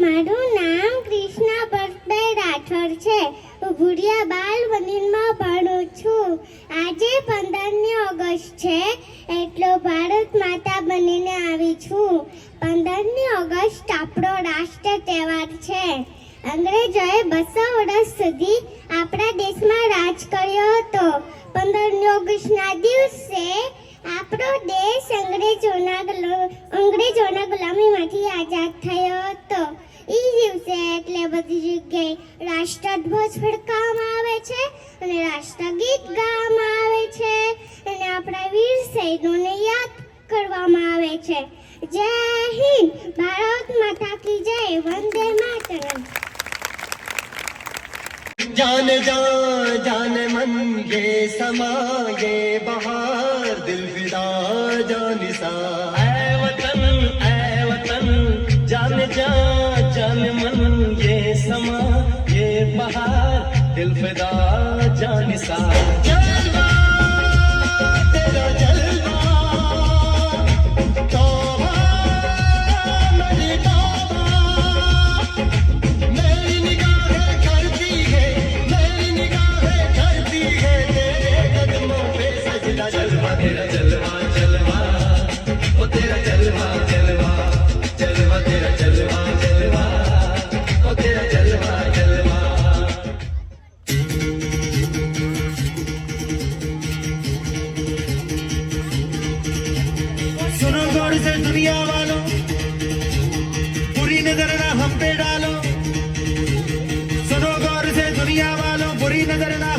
મારું નામ કૃષ્ણા પરતભાઈ રાઠોડ છે. હું ભુડિયા બાલ મંદિરમાં ભણું છું. આજે પંદરમી ઓગસ્ટ છે. એટલો ભારત માતા બનીને આવી છું. પંદરમી ઓગસ્ટ આપણો રાષ્ટ્ર તહેવાર છે. અંગ્રેજોએ બસો વર્ષ સુધી આપણા દેશમાં રાજ કર્યો હતો. પંદરમી ઓગસ્ટના દિવસે આપણો દેશ અંગ્રેજોના ગુલ- અંગ્રેજોના ગુલામીમાંથી આઝાદ થયો હતો એ દિવસે એટલે બધી જગ્યાએ રાષ્ટ્રધ્વજ ફડકાવવામાં આવે છે અને રાષ્ટ્રગીત ગાવામાં આવે છે અને આપણા વીર શહીદોને યાદ કરવામાં આવે છે જય હિન્દ ભારત માતા કી જય વંદે માતરમ जान जा जान मन ये समा ये बहार दिल फिदा जान सा ऐ वतन ऐ वतन जान जा जान मन ये समा ये बहार दिल फिदा जान सा से दुनिया वालों बुरी नजर ना हम पे डालो सुनो गौर से दुनिया वालों बुरी नजर ना